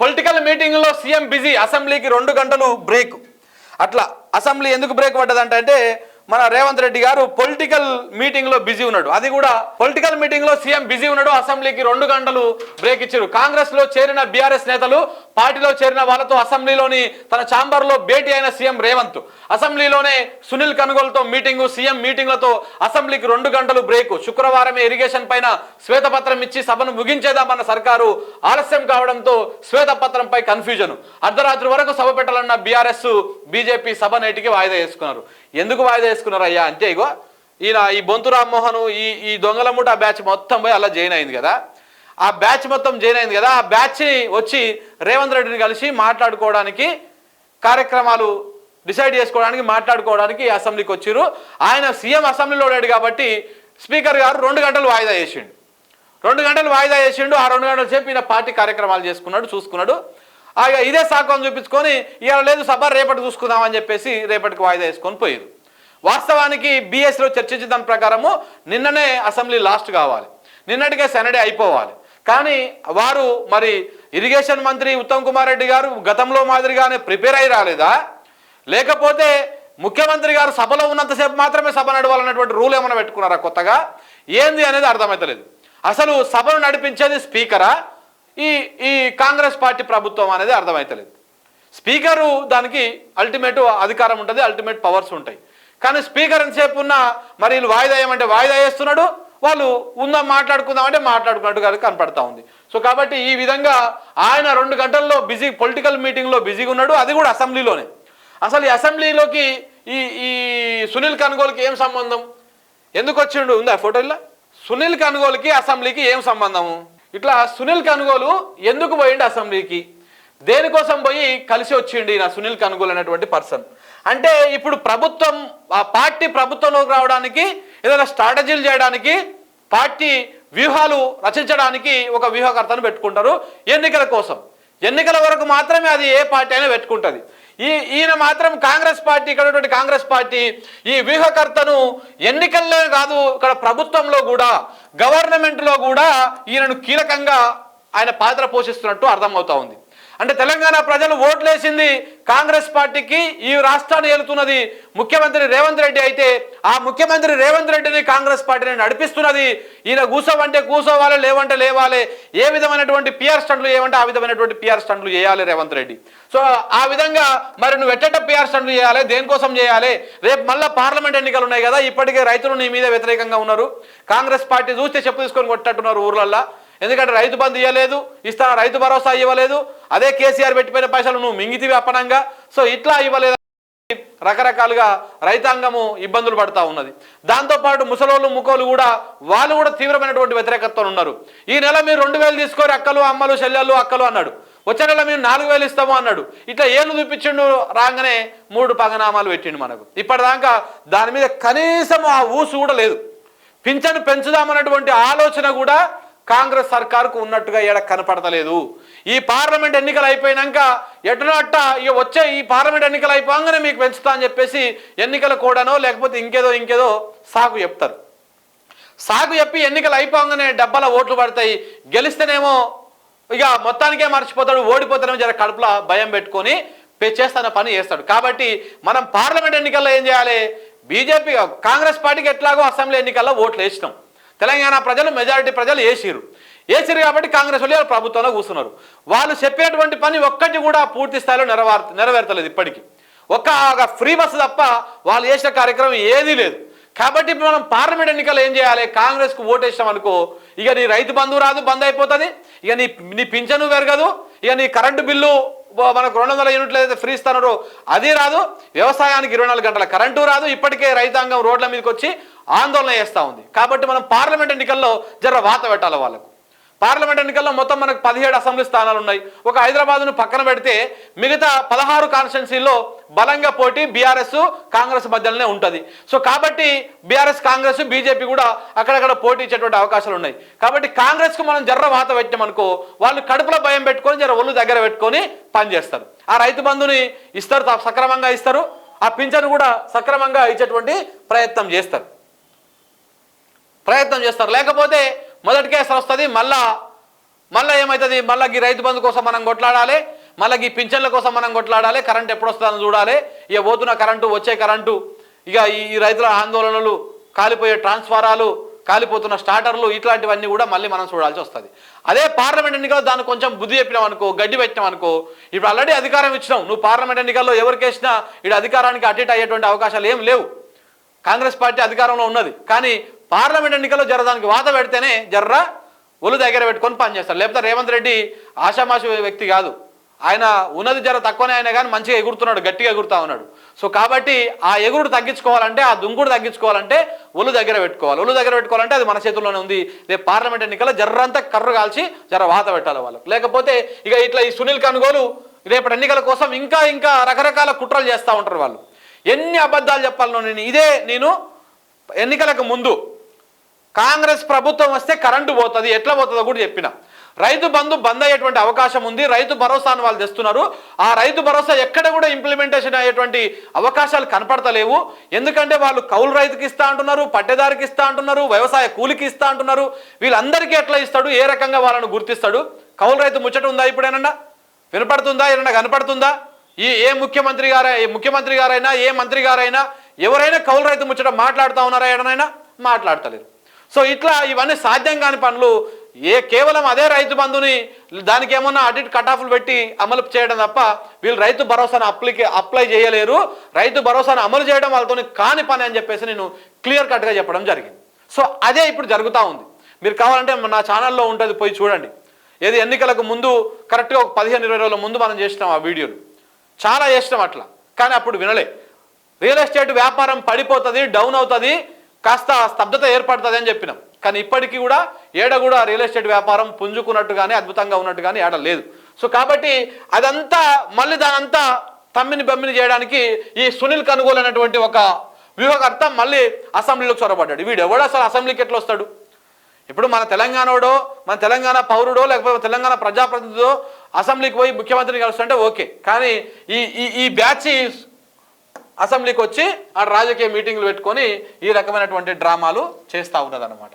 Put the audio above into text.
Political మీటింగ్లో CM busy అసెంబ్లీకి రెండు గంటలు బ్రేక్ అట్లా అసెంబ్లీ ఎందుకు బ్రేక్ పడ్డదంటే అంటే మన రేవంత్ రెడ్డి గారు పొలిటికల్ మీటింగ్లో బిజీ ఉన్నాడు. అది కూడా పొలిటికల్ మీటింగ్లో సీఎం బిజీ ఉన్నాడు అసెంబ్లీకి రెండు గంటలు బ్రేక్ ఇచ్చారు. కాంగ్రెస్లో చేరిన బీఆర్ఎస్ నేతలు పార్టీలో చేరిన వాళ్ళతో అసెంబ్లీలోని తన ఛాంబర్లో భేటీ అయిన సీఎం రేవంత్. అసెంబ్లీలోనే సునీల్ కనుగోలుతో మీటింగ్ సీఎం మీటింగ్లతో అసెంబ్లీకి రెండు గంటలు బ్రేక్. శుక్రవారమే ఇరిగేషన్ పైన శ్వేతపత్రం ఇచ్చి సభను ముగించేదామన్న సర్కారు ఆలస్యం కావడంతో శ్వేతపత్రంపై కన్ఫ్యూజన్. అర్ధరాత్రి వరకు సభ పెట్టాలన్న బీఆర్ఎస్ బీజేపీ సభ నేటికి వాయిదా వేసుకున్నారు. ఎందుకు వాయిదా వేసుకున్నారు అయ్యా అంటే ఇగో ఈయన ఈ బొంతు రామ్మోహన్ ఈ ఈ దొంగల ముఠ బ్యాచ్ మొత్తం పోయి అలా జాయిన్ అయింది కదా. ఆ బ్యాచ్ మొత్తం జాయిన్ అయింది కదా. ఆ బ్యాచ్ని వచ్చి రేవంత్ రెడ్డిని కలిసి మాట్లాడుకోవడానికి కార్యక్రమాలు డిసైడ్ చేసుకోవడానికి మాట్లాడుకోవడానికి అసెంబ్లీకి వచ్చారు ఆయన సీఎం అసెంబ్లీలో లేడు కాబట్టి స్పీకర్ గారు రెండు గంటలు వాయిదా చేసిండు రెండు గంటలు వాయిదా చేసిండు ఆ రెండు గంటలు చెప్పి ఈయన పార్టీ కార్యక్రమాలు చేసుకున్నాడు చూసుకున్నాడు. ఆ ఇదే సాకం చూపించుకొని ఇవాళ లేదు సభ రేపటి చూసుకుందామని చెప్పేసి రేపటికి వాయిదా వేసుకొని పోయారు వాస్తవానికి బీఎస్లో చర్చించిన దాని ప్రకారము నిన్ననే అసెంబ్లీ లాస్ట్ కావాలి. నిన్నటికే సెనడే అయిపోవాలి. కానీ వారు మరి ఇరిగేషన్ మంత్రి ఉత్తమ్ కుమార్ రెడ్డి గారు గతంలో మాదిరిగానే ప్రిపేర్ అయి రాలేదా? లేకపోతే ముఖ్యమంత్రి గారు సభలో ఉన్నంతసేపు మాత్రమే సభ నడవాలన్నటువంటి రూల్ ఏమైనా పెట్టుకున్నారా కొత్తగా? ఏంది అనేది అర్థమవుతలేదు అసలు సభను నడిపించేది స్పీకరా? ఈ ఈ కాంగ్రెస్ పార్టీ ప్రభుత్వం అనేది అర్థమవుతలేదు స్పీకరు దానికి అల్టిమేట్ అధికారం ఉంటుంది అల్టిమేట్ పవర్స్ ఉంటాయి. కానీ స్పీకర్ ఎంతసేపు ఉన్న మరి వీళ్ళు వాయిదా ఏమంటే వాయిదా వేస్తున్నాడు వాళ్ళు ఉందా మాట్లాడుకుందాం అంటే మాట్లాడుకున్నట్టుగా కనపడతా ఉంది. సో కాబట్టి ఈ విధంగా ఆయన రెండు గంటల్లో బిజీ పొలిటికల్ మీటింగ్లో బిజీగా ఉన్నాడు అది కూడా అసెంబ్లీలోనే. అసలు ఈ అసెంబ్లీలోకి ఈ ఈ సునీల్ కనుగోలుకి ఏం సంబంధం? ఎందుకు వచ్చిండు? ఉందా ఫోటోలో సునీల్ కనుగోలుకి అసెంబ్లీకి ఏం సంబంధము? ఇట్లా సునీల్ కనుగోలు ఎందుకు పోయిండు అసెంబ్లీకి? దేనికోసం పోయి కలిసి వచ్చిండి నా సునీల్ కనుగోలు అనేటువంటి పర్సన్? అంటే ఇప్పుడు ప్రభుత్వం ఆ పార్టీ ప్రభుత్వంలోకి రావడానికి ఏదైనా స్ట్రాటజీలు చేయడానికి పార్టీ వ్యూహాలు రచించడానికి ఒక వ్యూహకర్తను పెట్టుకుంటారు ఎన్నికల కోసం. ఎన్నికల వరకు మాత్రమే అది ఏ పార్టీ అయినా పెట్టుకుంటుంది. ఈ ఈయన మాత్రం కాంగ్రెస్ పార్టీ ఇక్కడ ఉన్నటువంటి కాంగ్రెస్ పార్టీ ఈ వ్యూహకర్తను ఎన్నికల్లో కాదు ఇక్కడ ప్రభుత్వంలో కూడా గవర్నమెంట్లో కూడా ఈయనను కీలకంగా ఆయన పాత్ర పోషిస్తున్నట్టు అర్థమవుతా ఉంది. అంటే తెలంగాణ ప్రజలు ఓట్లేసింది కాంగ్రెస్ పార్టీకి ఈ రాష్ట్రాన్ని ఏలుతున్నది ముఖ్యమంత్రి రేవంత్ రెడ్డి అయితే ఆ ముఖ్యమంత్రి రేవంత్ రెడ్డిని కాంగ్రెస్ పార్టీని నడిపిస్తున్నది. ఈయన కూసోవంటే కూసోవాలి లేవంటే లేవాలి. ఏ విధమైనటువంటి పిఆర్ స్టండ్లు ఏమంటే ఆ విధమైనటువంటి పిఆర్ స్టండ్లు చేయాలి రేవంత్ రెడ్డి. సో ఆ విధంగా మరి నువ్వు ఎట్టట పిఆర్ స్టండ్లు చేయాలి దేనికోసం చేయాలి? రేపు మళ్ళీ పార్లమెంట్ ఎన్నికలు ఉన్నాయి కదా ఇప్పటికే రైతులు నీ మీద వ్యతిరేకంగా ఉన్నారు. కాంగ్రెస్ పార్టీ చూస్తే చెప్పు తీసుకొని కొట్టట్టున్నారు ఊర్లల్లో. ఎందుకంటే రైతు బంధు ఇవ్వలేదు ఇస్తా రైతు భరోసా ఇవ్వలేదు అదే కేసీఆర్ పెట్టిపోయిన పైసలు నువ్వు మింగితివి అప్పనంగా. సో ఇట్లా ఇవ్వలేదు? రకరకాలుగా రైతాంగము ఇబ్బందులు పడతా ఉన్నది. దాంతోపాటు ముసలోళ్ళు ముఖోలు కూడా వాళ్ళు కూడా తీవ్రమైనటువంటి వ్యతిరేకతతో ఉన్నారు. ఈ నెల మీరు రెండు వేలు తీసుకొని అక్కలు అమ్మలు చెల్లెళ్ళు అక్కలు అన్నాడు. వచ్చే నెల మేము నాలుగు వేలు ఇస్తాము అన్నాడు. ఇట్లా ఏళ్ళు చూపించిండు రాగానే మూడు పగనామాలు పెట్టిండు మనకు. ఇప్పటిదాకా దాని మీద కనీసం ఆ ఊసు కూడా లేదు. పింఛను పెంచుదామన్నటువంటి ఆలోచన కూడా కాంగ్రెస్ సర్కారుకు ఉన్నట్టుగా ఏడ కనపడతలేదు. ఈ పార్లమెంట్ ఎన్నికలు అయిపోయినాక ఎటునట్ట ఇక వచ్చే ఈ పార్లమెంట్ ఎన్నికలు అయిపోగానే మీకు పెంచుతా అని చెప్పేసి ఎన్నికల కూడానో లేకపోతే ఇంకేదో ఇంకేదో సాకు చెప్తారు. సాగు చెప్పి ఎన్నికలు అయిపోగానే డబ్బాల ఓట్లు పడతాయి. గెలిస్తేనేమో ఇక మొత్తానికే మర్చిపోతాడు ఓడిపోతానేమో జర కడుపులో భయం పెట్టుకొని పే- చేస్తాన పని చేస్తాడు. కాబట్టి మనం పార్లమెంట్ ఎన్నికల్లో ఏం చేయాలి? బీజేపీ కాంగ్రెస్ పార్టీకి ఎట్లాగో అసెంబ్లీ ఎన్నికల్లో ఓట్లు వేసినాం. తెలంగాణ ప్రజలు మెజారిటీ ప్రజలు వేసిరు వేసిరు కాబట్టి కాంగ్రెస్ వాళ్ళు ప్రభుత్వంలో కూర్చున్నారు. వాళ్ళు చెప్పేటువంటి పని ఒక్కటి కూడా పూర్తి స్థాయిలో నెరవేర్ నెరవేర్తలేదు ఇప్పటికీ. ఒక్క ఫ్రీ బస్సు తప్ప వాళ్ళు చేసిన కార్యక్రమం ఏదీ లేదు. కాబట్టి మనం పార్లమెంట్ ఎన్నికలు ఏం చేయాలి? కాంగ్రెస్కు ఓటేసాం అనుకో ఇక నీ రైతు బంధువు రాదు బంద్ అయిపోతుంది. ఇక నీ నీ పింఛను పెరగదు. ఇక నీ కరెంటు బిల్లు మనకు రెండు వందల యూనిట్లు ఏదైతే ఫ్రీ ఇస్తున్నారో అది రాదు. వ్యవసాయానికి ఇరవై నాలుగు గంటల కరెంటు రాదు. ఇప్పటికే రైతాంగం రోడ్ల మీదకి వచ్చి ఆందోళన చేస్తూ ఉంది. కాబట్టి మనం పార్లమెంట్ ఎన్నికల్లో జర వాత పెట్టాలి వాళ్ళకు. పార్లమెంట్ ఎన్నికల్లో మొత్తం మనకు పదిహేడు అసెంబ్లీ స్థానాలు ఉన్నాయి ఒక హైదరాబాద్ను పక్కన పెడితే మిగతా పదహారు కాన్స్టిట్యున్సీల్లో బలంగా పోటీ బీఆర్ఎస్ కాంగ్రెస్ మధ్యలోనే ఉంటుంది. సో కాబట్టి బీఆర్ఎస్ కాంగ్రెస్ బీజేపీ కూడా అక్కడక్కడ పోటీ ఇచ్చేటువంటి అవకాశాలు ఉన్నాయి. కాబట్టి కాంగ్రెస్కు మనం జర్ర వాత పెట్టామనుకో వాళ్ళు కడుపులో భయం పెట్టుకొని జర ఒళ్ళు దగ్గర పెట్టుకొని పనిచేస్తారు ఆ రైతు బంధుని ఇస్తారు సక్రమంగా ఇస్తారు. ఆ పింఛను కూడా సక్రమంగా ఇచ్చేటువంటి ప్రయత్నం చేస్తారు. ప్రయత్నం చేస్తారు. లేకపోతే మొదటి కేసు వస్తుంది మళ్ళా మళ్ళీ ఏమవుతుంది మళ్ళీ ఈ రైతు బంధు కోసం మనం కొట్లాడాలి మళ్ళీ ఈ పింఛన్ల కోసం మనం కొట్లాడాలి కరెంట్ ఎప్పుడు వస్తుందని చూడాలి ఇక పోతున్న కరెంటు వచ్చే కరెంటు ఇక ఈ రైతుల ఆందోళనలు కాలిపోయే ట్రాన్స్ఫారాలు కాలిపోతున్న స్టార్టర్లు ఇట్లాంటివన్నీ కూడా మళ్ళీ మనం చూడాల్సి వస్తుంది. అదే పార్లమెంట్ ఎన్నికల్లో దాన్ని కొంచెం బుద్ధి చెప్పినాం అనుకో గడ్డి పెట్టినాం అనుకో ఇప్పుడు ఆల్రెడీ అధికారం ఇచ్చినాం. నువ్వు పార్లమెంట్ ఎన్నికల్లో ఎవరికేసినా ఇటు అధికారానికి అటెట్ అయ్యేటువంటి అవకాశాలు ఏం లేవు. కాంగ్రెస్ పార్టీ అధికారంలో ఉన్నది. కానీ పార్లమెంట్ ఎన్నికల్లో జర దానికి వాత పెడితేనే జర్ర ఒళ్ళు దగ్గర పెట్టుకొని పనిచేస్తారు లేకపోతే రేవంత్ రెడ్డి ఆషామాషి వ్యక్తి కాదు. ఆయన ఉన్నది జర తక్కువనే అయినా కానీ మంచిగా ఎగురుతున్నాడు గట్టిగా ఎగురుతా ఉన్నాడు. సో కాబట్టి ఆ ఎగురుడు తగ్గించుకోవాలంటే ఆ దుంకుడు తగ్గించుకోవాలంటే ఒళ్ళు దగ్గర పెట్టుకోవాలి. ఒళ్ళు దగ్గర పెట్టుకోవాలంటే అది మన చేతుల్లోనే ఉంది. రేపు పార్లమెంట్ ఎన్నికల్లో జర్రంతా కర్రు కాల్చి జర వాత పెట్టాలి వాళ్ళకు. లేకపోతే ఇక ఇట్లా ఈ సునీల్ కనుగోలు రేపటి ఎన్నికల కోసం ఇంకా ఇంకా రకరకాల కుట్రలు చేస్తూ ఉంటారు వాళ్ళు. ఎన్ని అబద్ధాలు చెప్పాలను నేను ఇదే నేను ఎన్నికలకు ముందు కాంగ్రెస్ ప్రభుత్వం వస్తే కరెంటు పోతుంది ఎట్లా పోతుందో కూడా చెప్పిన. రైతు బంధు బంద్ అయ్యేటువంటి అవకాశం ఉంది రైతు భరోసాను వాళ్ళు తెస్తున్నారు. ఆ రైతు భరోసా ఎక్కడ కూడా ఇంప్లిమెంటేషన్ అయ్యేటువంటి అవకాశాలు కనపడతలేవు. ఎందుకంటే వాళ్ళు కౌలు రైతుకి ఇస్తా అంటున్నారు పట్టెదారికి ఇస్తా అంటున్నారు వ్యవసాయ కూలికి ఇస్తా అంటున్నారు. వీళ్ళందరికీ ఎట్లా ఇస్తాడు ఏ రకంగా వాళ్ళను గుర్తిస్తాడు? కౌలు రైతు ముచ్చట ఉందా ఇప్పుడేనన్నా? వినపడుతుందా? ఏమన్నా కనపడుతుందా? ఈ ఏ ముఖ్యమంత్రి గారై ఏ ముఖ్యమంత్రి గారైనా ఏ మంత్రి గారైనా ఎవరైనా కౌలు రైతు ముచ్చట మాట్లాడుతూ ఉన్నారా ఏడనైనా? మాట్లాడతలేరు. సో ఇట్లా ఇవన్నీ సాధ్యం కాని పనులు ఏ కేవలం అదే రైతు బంధుని దానికి ఏమన్నా అడిట్ కటాఫ్లు పెట్టి అమలు చేయడం తప్ప వీళ్ళు రైతు భరోసాను అప్లికే అప్లై చేయలేరు. రైతు భరోసాను అమలు చేయడం వాళ్ళతో కాని పని అని చెప్పేసి నేను క్లియర్ కట్గా చెప్పడం జరిగింది. సో అదే ఇప్పుడు జరుగుతూ ఉంది. మీరు కావాలంటే నా ఛానల్లో ఉంటుంది పోయి చూడండి. ఏది ఎన్నికలకు ముందు కరెక్ట్గా ఒక పదిహేను ఇరవై రోజుల ముందు మనం చేసినాం ఆ వీడియోలు. చాలా చేసినాం అట్లా. కానీ అప్పుడు వినలే. రియల్ ఎస్టేట్ వ్యాపారం పడిపోతుంది డౌన్ అవుతుంది. కాస్త స్తబ్దత ఏర్పడుతుంది అని చెప్పినాం. కానీ ఇప్పటికీ కూడా ఏడ కూడా రియల్ ఎస్టేట్ వ్యాపారం పుంజుకున్నట్టు కానీ అద్భుతంగా ఉన్నట్టు కానీ ఏడ లేదు. సో కాబట్టి అదంతా మళ్ళీ దానంతా తమ్మిని బమ్మిని చేయడానికి ఈ సునీల్ కనుగోలు అనేటువంటి ఒక వ్యూహకర్త మళ్ళీ అసెంబ్లీలో చొరబడ్డాడు. వీడు ఎవడో అసలు అసెంబ్లీకి ఎట్లా వస్తాడు? ఇప్పుడు మన తెలంగాణోడో మన తెలంగాణ పౌరుడో లేకపోతే తెలంగాణ ప్రజాప్రతినిధో అసెంబ్లీకి పోయి ముఖ్యమంత్రిని కలుస్తుంటే ఓకే. కానీ ఈ ఈ ఈ బ్యాచ్ అసెంబ్లీకి వచ్చి ఆ రాజకీయ మీటింగ్లు పెట్టుకొని ఈ రకమైనటువంటి డ్రామాలు చేస్తూ ఉన్నదన్నమాట.